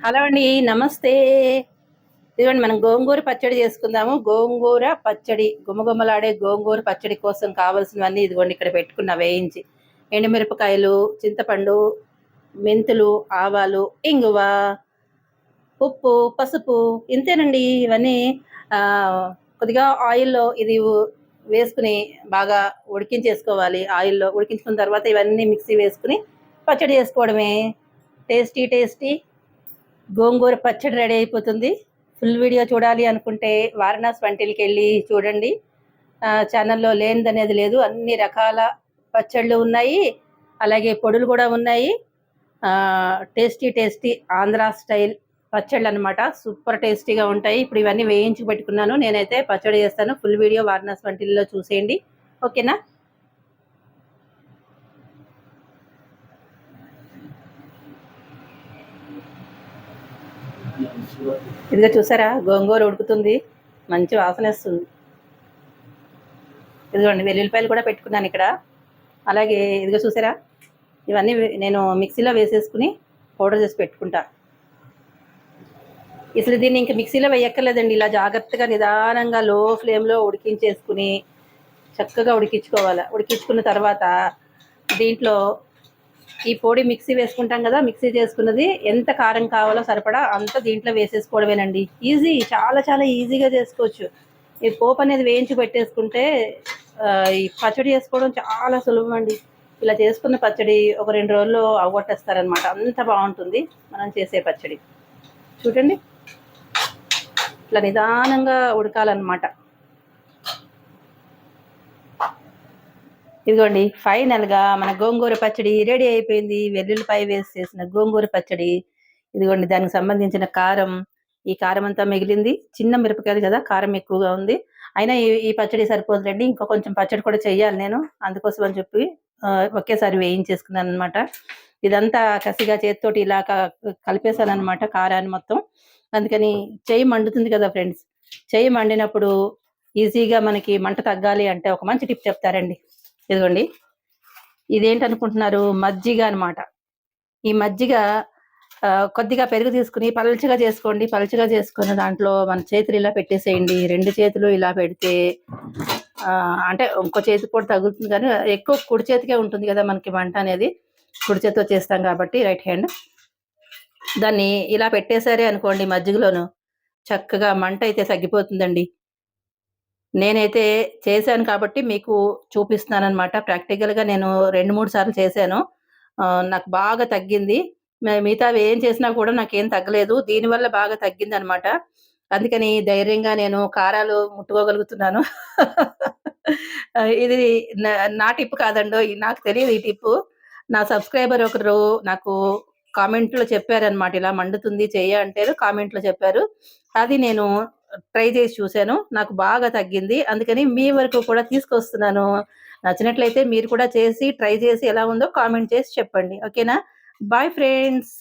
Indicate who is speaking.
Speaker 1: Hello అండి నమస్తే. ఇదిగోండి మనం గోంగూర పచ్చడి చేసుకుందాము. గోంగూర పచ్చడి గుమగుమలాడే గోంగూర పచ్చడి కోసం కావాల్సినవన్నీ ఇదిగోండి ఇక్కడ పెట్టుకున్న వేయించి. ఎండుమిరపకాయలు చింతపండు మెంతులు ఆవాలు ఇంగువ ఉప్పు పసుపు ఇంతేనండి. ఇవన్నీ ఆ, కొద్దిగా ఆయిల్లో ఇది వేసుకుని బాగా ఉడికించేసుకోవాలి. ఆయిల్లో ఉడికించుకున్న తర్వాత ఇవన్నీ మిక్సీ వేసుకుని పచ్చడి చేసుకోవడమే. Tasty tasty. గోంగూర పచ్చడి రెడీ అయిపోతుంది. ఫుల్ వీడియో చూడాలి అనుకుంటే వారణాసి వంటిల్కి వెళ్ళి చూడండి. ఛానల్లో లేనిదనేది లేదు. అన్ని రకాల పచ్చళ్ళు ఉన్నాయి. అలాగే పొడులు కూడా ఉన్నాయి. టేస్టీ టేస్టీ ఆంధ్ర స్టైల్ పచ్చళ్ళు అనమాట సూపర్ టేస్టీగా ఉంటాయి. ఇప్పుడు ఇవన్నీ వేయించి పెట్టుకున్నాను. నేనైతే పచ్చడి చేస్తాను. ఫుల్ వీడియో వారణాసి వంటిల్లో చూసేయండి. ఓకేనా? ఇదిగో చూసారా? గోంగూర ఉడుకుతుంది. మంచి వాసన వస్తుంది. ఇదిగోండి వెల్లుల్లిపాయలు కూడా పెట్టుకున్నాను ఇక్కడ. అలాగే ఇదిగో చూసారా? ఇవన్నీ నేను మిక్సీలో వేసేసుకుని పౌడర్ చేసి పెట్టుకుంటా. ఇసలు దీన్ని ఇంకా మిక్సీలో వేయక్కర్లేదండి. ఇలా జాగ్రత్తగా నిదానంగా లో ఫ్లేమ్లో ఉడికించేసుకుని చక్కగా ఉడికించుకోవాలి. ఉడికించుకున్న తర్వాత దీంట్లో ఈ పొడి మిక్సీ వేసుకుంటాం కదా మిక్సీ చేసుకున్నది ఎంత కారం కావాలో సరిపడా అంత దీంట్లో వేసేసుకోవడమేనండి. ఈజీ చాలా చాలా ఈజీగా చేసుకోవచ్చు. ఈ పోపు అనేది వేయించి పెట్టేసుకుంటే ఈ పచ్చడి చేసుకోవడం చాలా సులభం అండి ఇలా చేసుకున్న పచ్చడి ఒక రెండు రోజుల్లో అవగొట్టేస్తారనమాట. అంత బాగుంటుంది మనం చేసే పచ్చడి. చూడండి. ఇట్లా నిదానంగా ఉడకాలన్నమాట. ఇదిగోండి ఫైనల్గా మన గోంగూర పచ్చడి రెడీ అయిపోయింది. వెల్లుల్లిపాయ వేసి చేసిన గోంగూర పచ్చడి. ఇదిగోండి దానికి సంబంధించిన కారం. ఈ కారం అంతా మిగిలింది. చిన్న మిరపకాయలు కదా కారం ఎక్కువగా ఉంది. అయినా ఈ ఈ పచ్చడి సరిపోదులేండి. ఇంకా కొంచెం పచ్చడి కూడా చెయ్యాలి నేను. అందుకోసం అని చెప్పి ఒకేసారి వేయించేసుకున్నాను అనమాట ఇదంతా కసిగా చేతితోటి ఇలా కలిపేశాను అనమాట కారాన్ని మొత్తం. అందుకని చెయ్యి మండుతుంది కదా ఫ్రెండ్స్. చెయ్యి మండినప్పుడు ఈజీగా మనకి మంట తగ్గాలి అంటే ఒక మంచి టిప్ చెప్తారండి. ఇదిగోండి. ఇదేంటనుకుంటున్నారు? మజ్జిగ అన్నమాట. ఈ మజ్జిగ ఆ, కొద్దిగా పెరుగు తీసుకుని పలచగా చేసుకోండి. పలచగా చేసుకుని దాంట్లో మన చేతులు ఇలా పెట్టేసేయండి. రెండు చేతులు ఇలా పెడితే ఆ, అంటే ఇంకో చేతి కూడా తగులుతుంది కానీ ఎక్కువ కుడి చేతికే ఉంటుంది కదా మనకి మంట అనేది. కుడి చేతితో చేస్తాం కాబట్టి రైట్ హ్యాండ్. దాన్ని ఇలా పెట్టేశారే అనుకోండి మజ్జిగలోను. చక్కగా మంట అయితే తగ్గిపోతుందండి. నేనైతే చేశాను కాబట్టి మీకు చూపిస్తున్నానమాట ప్రాక్టికల్గా నేను రెండు మూడు సార్లు చేశాను. ఆ, నాకు బాగా తగ్గింది. మిగతా మిగతావి ఏం చేసినా కూడా నాకేం తగ్గలేదు. దీనివల్ల బాగా తగ్గింది అనమాట అందుకని ధైర్యంగా నేను కారాలు ముట్టుకోగలుగుతున్నాను. ఇది నా- నా టిప్ కాదండో నాకు తెలియదు ఈ టిప్ నా సబ్స్క్రైబర్ ఒకరు నాకు కామెంట్లో చెప్పారనమాట ఇలా మండుతుంది చెయ్య అంటే కామెంట్లో చెప్పారు. అది నేను ట్రై చేసి చూశాను. నాకు బాగా తగ్గింది. అందుకని మీ వరకు కూడా తీసుకొస్తున్నాను. నచ్చినట్లయితే మీరు కూడా చేసి ట్రై చేసి ఎలా ఉందో కామెంట్ చేసి చెప్పండి. ఓకేనా? Bye friends.